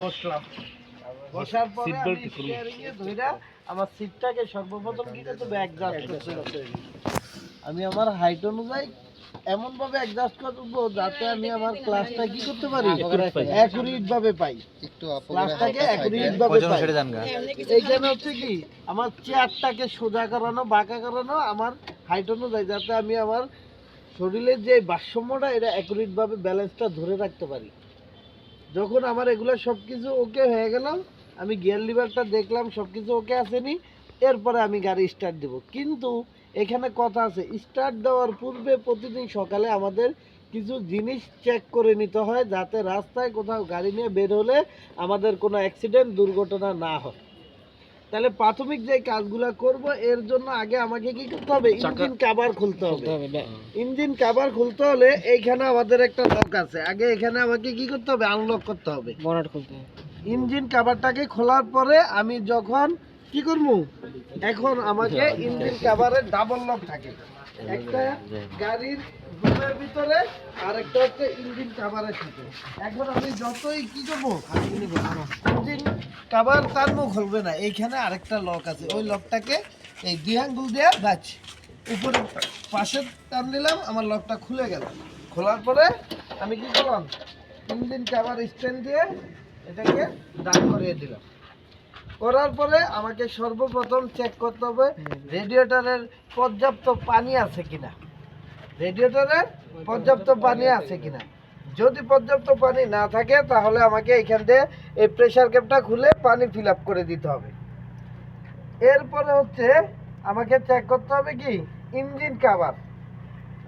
বসলাম। বসার পরে আমি steering এ ধইরা আমার সিটটাকে সর্বপ্রথম কি করতে হবে অ্যাডজাস্ট করতে হবে। আমি আমার হাইট অনুযায়ী এমন ভাবে অ্যাডজাস্ট করব যাতে আমি আমার ক্লাসটা কি করতে পারি? পাই। অ্যাকুরেট ভাবে পাই। একটু ক্লাসটাকে অ্যাকুরেট ভাবে পাই। এইখানে হচ্ছে কি আমার চেয়ারটাকে সোজা করানো বাঁকা করানো আমার হাইট অনুযায়ী যাতে আমি আমার শরীরের যে ভারসাম্যটা এটা অ্যাকুরেট ভাবে ব্যালেন্সটা ধরে রাখতে পারি। যখন আমার এগুলো সব কিছু ওকে হয়ে গেল, আমি গিয়ার লিভারটা দেখলাম সব কিছু ওকে আসেনি, এরপরে আমি গাড়ি স্টার্ট দেব। কিন্তু এখানে কথা আছে স্টার্ট দেওয়ার পূর্বে প্রতিদিন সকালে আমাদের কিছু জিনিস চেক করে নিতে হয়, যাতে রাস্তায় কোথাও গাড়ি নিয়ে বের হলে আমাদের কোনো অ্যাক্সিডেন্ট দুর্ঘটনা না হয়। তাহলে প্রাথমিক যে কাজগুলো করব এর জন্য আগে আমাকে কি করতে হবে? ইঞ্জিন কাভার খুলতে হবে। ইঞ্জিন কাভার খুলতে হলে এইখানে আমাদের একটা লক আছে। আগে এখানে আমাকে কি করতে হবে? আনলক করতে হবে। বনাট খুলতে হবে। ইঞ্জিন কাভারটাকে খোলার পরে আমি যখন কি করব? এখন আমাকে ইঞ্জিন কাভারের ডাবল লক থাকে। একটা গাড়ির রুমের ভিতরে আর একটা হচ্ছে ইঞ্জিন কাভারের থাকে এখন আমি যতই কি করব? কাভার তার মুখ খুলবে না, এইখানে আরেকটা লক আছে। ওই লকটাকে এই দুই আঙ্গুল দিয়ে বাজ। উপরে পাশে টান দিলাম, আমার লকটা খুলে গেল। খোলার পরে আমি কি করলাম? তিন দিন কাবার স্ট্যান্ড দিয়ে এটাকে দাঁড় করিয়ে দিলাম। করার পরে আমাকে সর্বপ্রথম চেক করতে হবে রেডিয়েটরের পর্যাপ্ত পানি আছে কিনা। রেডিয়েটরের পর্যাপ্ত পানি আছে কিনা। যদি পর্যাপ্ত পানি না থাকে, তাহলে আমাকে এখান দিয়ে এই প্রেসার ক্যাপটা খুলে পানি ফিল করে দিতে হবে। এরপরে হচ্ছে আমাকে চেক করতে হবে কি? ইঞ্জিন কাভার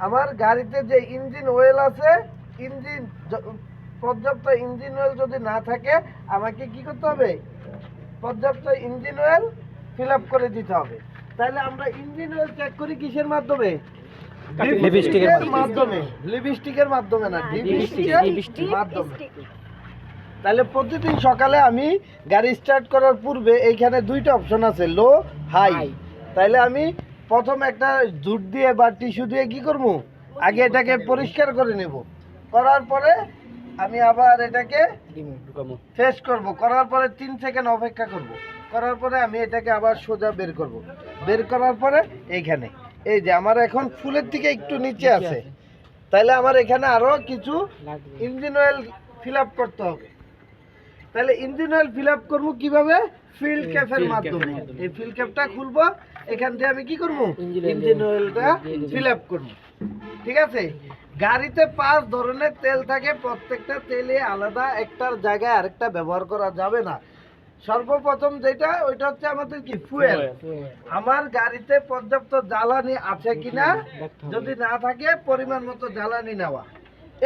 আমার গাড়িতে যে ইঞ্জিন অয়েল আছে, ইঞ্জিন পর্যাপ্ত ইঞ্জিন অয়েল যদি না থাকে, আমাকে কি করতে হবে? পর্যাপ্ত ইঞ্জিন অয়েল ফিল করে দিতে হবে। তাহলে আমরা ইঞ্জিন অয়েল চেক করি কিসের মাধ্যমে? লিপস্টিকের মাধ্যমে। লিপস্টিকের মাধ্যমে না লিপস্টিকের মাধ্যমে। তাহলে প্রতিদিন সকালে আমি গাড়ি স্টার্ট করার পূর্বে এইখানে দুইটা অপশন আছে লো হাই তাইলে আমি প্রথম একটা জুট দিয়ে বা টিস্যু দিয়ে কি করব? আগে এটাকে পরিষ্কার করে নেব। করার পরে আমি আবার এটাকে ফেস করব। করার পরে তিন সেকেন্ড অপেক্ষা করব। করার পরে আমি এটাকে আবার সোজা বের করব। বের করার পরে এইখানে। এই যে আমার এখন ফুলের দিকে একটু নিচে আছে। তাহলে আমার এখানে আরও কিছু ইঞ্জিন অয়েল ফিল আপ করতে হবে। তাহলে ইঞ্জিন অয়েল ফিল আপ করব কীভাবে? ফিল্ড ক্যাপের মাধ্যমে। এই ফিল্ড ক্যাপটা খুলবো এখান থেকে আমি কি করব? ইঞ্জিন অয়েলটা ফিল আপ করব। ঠিক আছে? গাড়িতে পাঁচ ধরনের তেল থাকে। প্রত্যেকটা তেলে আলাদা একটার জায়গায় আরেকটা ব্যবহার করা যাবে না। সর্বপ্রথম যেটা ওইটা হচ্ছে আমাদের কি ফুয়েল আমার গাড়িতে পর্যাপ্ত জ্বালানি আছে কিনা যদি না থাকে পরিমাণ মতো জ্বালানি নেওয়া।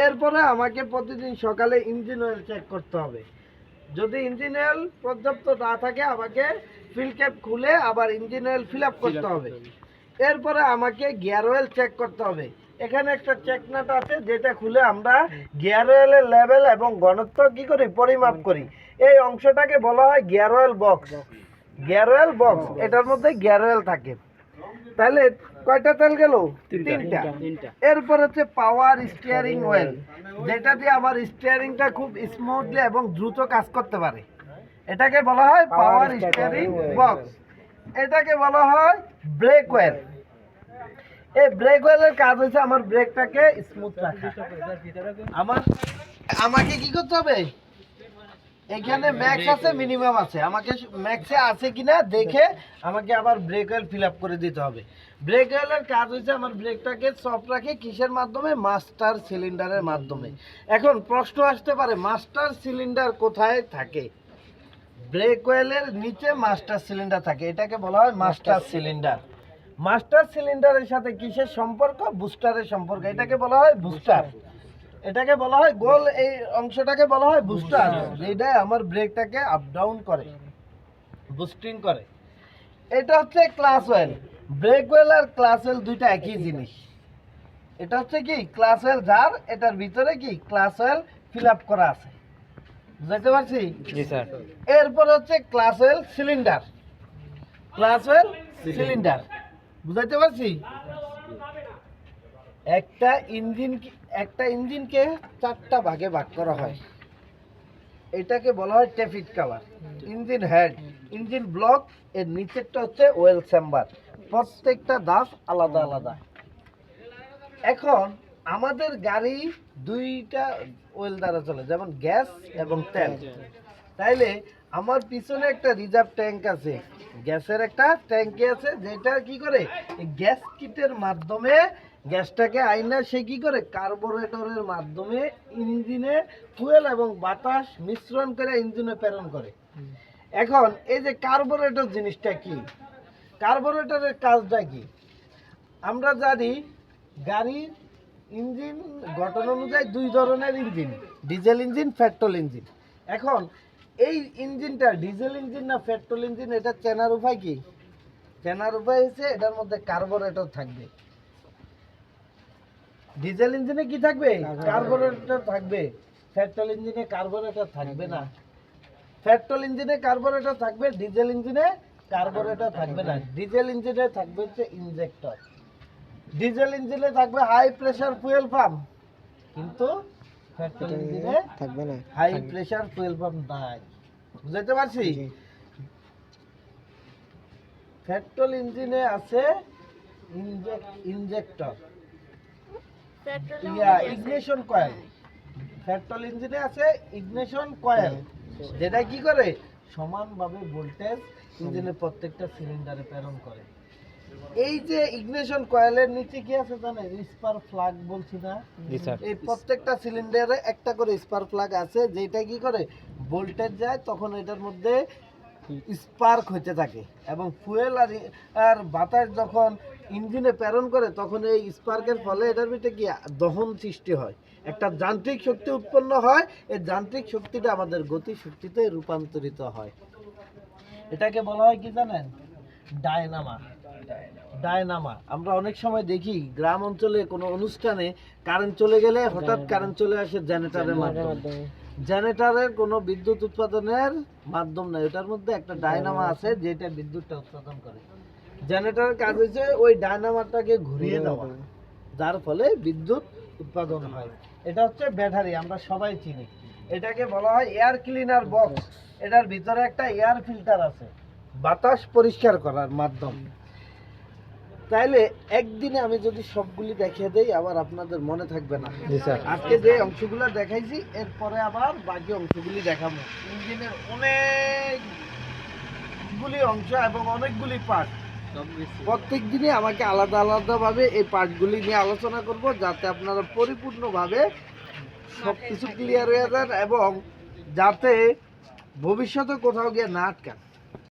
এরপরে আমাকে প্রতিদিন সকালে ইঞ্জিন অয়েল চেক করতে হবে। যদি ইঞ্জিন অয়েল পর্যাপ্ত না থাকে আমাকে ফিল ক্যাপ খুলে আবার ইঞ্জিন অয়েল ফিল আপ করতে হবে। এরপরে আমাকে গিয়ার অয়েল চেক করতে হবে। এখানে একটা চেক নাট আছে যেটা খুলে আমরা গিয়ার অয়েলের লেভেল এবং ঘনত্ব কি করি পরিমাপ করি। এই অংশটাকে বলা হয় gear oil box. Gear oil box এটার মধ্যে গিয়ার অয়েল থাকে। তাহলে কয়টা তেল গেল? তিনটা। এরপর হচ্ছে পাওয়ার স্টিয়ারিং অয়েল যেটা দিয়ে আমার স্টিয়ারিংটা খুব স্মুথলি এবং দ্রুত কাজ করতে পারে। এটাকে বলা হয় পাওয়ার স্টিয়ারিং বক্স এটাকে বলা হয় ব্রেক অয়েল এই ব্রেক অয়েলের কাজ হচ্ছে আমার ব্রেকটাকে স্মুথ রাখা। আমার আমাকে কি করতে হবে? এখানে ম্যাক্স আছে মিনিমাম আছে। আমাকে ম্যাক্সে আছে কিনা দেখে আমাকে আবার ব্রেক অয়েল ফিল আপ করে দিতে হবে। ব্রেক অয়েলের কাজ হচ্ছে আমার ব্রেকটাকে সফট রাখে কিসের মাধ্যমে? মাস্টার সিলিন্ডারের মাধ্যমে। এখন প্রশ্ন আসতে পারে মাস্টার সিলিন্ডার কোথায় থাকে? ব্রেক অয়েলের নিচে মাস্টার সিলিন্ডার থাকে। এটাকে বলা হয় মাস্টার সিলিন্ডার মাস্টার সিলিন্ডারের সাথে কিসের সম্পর্ক? বুস্টারের সম্পর্ক। এটাকে বলা হয় বুস্টার এটাকে বলা হয় গোল এই অংশটাকে বলা হয় বুস্টার। যেটা আমার ব্রেকটাকে আপ ডাউন করে বুস্টিং করে। এটা হচ্ছে ক্লাস ওয়েল ব্রেক ওয়েল আর ক্লাস ওয়েল দুইটা একই জিনিস। এটা হচ্ছে কি? ক্লাস ওয়েল যার এটার ভিতরে কি? ক্লাস ওয়েল ফিল আপ করা আছে। বুঝতে পারছি? জি স্যার। এরপর হচ্ছে clutch oil cylinder clutch oil cylinder বুঝাইতে পারছি? একটা ইঞ্জিন একটা ইঞ্জিনকে চারটা ভাগে ভাগ করা হয়। এটাকে বলা হয় tappet cover. Engine head, engine block, এর নিচেরটা হচ্ছে ওয়েল চেম্বার। প্রত্যেকটা দাস আলাদা আলাদা। এখন আমাদের গাড়ি দুইটা ওয়েল দ্বারা চলে, যেমন গ্যাস এবং তেল। তাইলে আমার পিছনে একটা রিজার্ভ ট্যাঙ্ক আছে। গ্যাসের একটা ট্যাঙ্কি আছে, যেটা কি করে? গ্যাস কিটের মাধ্যমে গ্যাসটাকে আইনা সে কি করে? কার্বোরেটরের মাধ্যমে ইঞ্জিনে ফুয়েল এবং বাতাস মিশ্রণ করে ইঞ্জিনে প্রেরণ করে। এখন এই যে কার্বোরেটর জিনিসটা কি? কার্বোরেটরের কাজটা কি? আমরা জানি গাড়ির ইঞ্জিন গঠন অনুযায়ী দুই ধরনের engine diesel engine petrol engine. এখন এই ইঞ্জিনটা ডিজেল ইঞ্জিন না পেট্রোল ইঞ্জিন এটা চেনার উপায় কি? চেনার উপায় হচ্ছে এটার মধ্যে কার্বোরেটর থাকবে। ডিজেল ইঞ্জিনে কি থাকবে? কার্বোরেটর থাকবে। পেট্রোল ইঞ্জিনে কার্বোরেটর থাকবে না। পেট্রোল ইঞ্জিনে কার্বোরেটর থাকবে ডিজেল ইঞ্জিনে কার্বোরেটর থাকবে না। ডিজেল ইঞ্জিনে থাকবে হচ্ছে ইনজেক্টর ডিজেল ইঞ্জিনে থাকবে হাই প্রেসার ফুয়েল পাম্প কিন্তু পেট্রোল ইঞ্জিনে থাকবে না। হাই প্রেসার ফুয়েল পাম্প নাই। বুঝতে পারছি? পেট্রোল ইঞ্জিনে আছে ইনজেক্টর ইগনিশন কয়েল। পেট্রোল ইঞ্জিনে আছে ইগনিশন কয়েল। যেটা কি করে? সমানভাবে ভোল্টেজ ইঞ্জিনের প্রত্যেকটা সিলিন্ডারে প্রেরণ করে। এই যে ইগনিশন কয়েলের নিচে কি আছে জানেন? ফ্লাগ বলছি না? এই প্রত্যেকটা সিলিন্ডারে একটা করে স্পার প্লাগ আছে যেটা কি করে? ভোল্টেজ যায় তখন এটার মধ্যে স্পার্ক হতে থাকে। এবং ফুয়েল আর আর বাতাস যখন ইঞ্জিনে প্রেরণ করে তখন এই স্পার্কের ফলে এটার ভিতরে কি দহন সৃষ্টি হয়? একটা যান্ত্রিক শক্তি উৎপন্ন হয় এই যান্ত্রিক শক্তিটা আমাদের গতি শক্তিতে রূপান্তরিত হয়। এটাকে বলা হয় কি জানেন? ডায়নামা। ডায়নামা। আমরা অনেক সময় দেখি গ্রাম অঞ্চলে কোনো অনুষ্ঠানে কারেন্ট চলে গেলে হঠাৎ কারেন্ট চলে আসে জেনারেটরের মাধ্যমে। জেনারেটরের কোনো বিদ্যুৎ উৎপাদনের মাধ্যম নেই ওটার মধ্যে একটা ডায়নামা আছে যেটা বিদ্যুৎটা উৎপাদন করে। জেনারেটরের কাজ হচ্ছে ওই ডায়নামাটাকে ঘুরিয়ে দেওয়া। যার ফলে বিদ্যুৎ উৎপাদন হয়। এটা হচ্ছে ব্যাটারি আমরা সবাই চিনি। এটাকে বলা হয় এয়ার ক্লিনার বক্স এটার ভিতরে একটা এয়ার ফিল্টার আছে। বাতাস পরিষ্কার করার মাধ্যম। তাইলে একদিনে আমি যদি সবগুলি দেখিয়ে দেই আবার আপনাদের মনে থাকবে না। আজকে যে অংশগুলো দেখাইছি এরপরে আবার বাকি অংশগুলি দেখাবো। ইঞ্জিনের অনেকগুলি অংশ এবং অনেকগুলি পার্ট প্রত্যেক দিনে আমাকে আলাদা আলাদাভাবে এই পার্টগুলি নিয়ে আলোচনা করব যাতে আপনারা পরিপূর্ণভাবে সব কিছু ক্লিয়ার হয়ে যান এবং যাতে ভবিষ্যতে কোথাও গিয়ে না আটকান।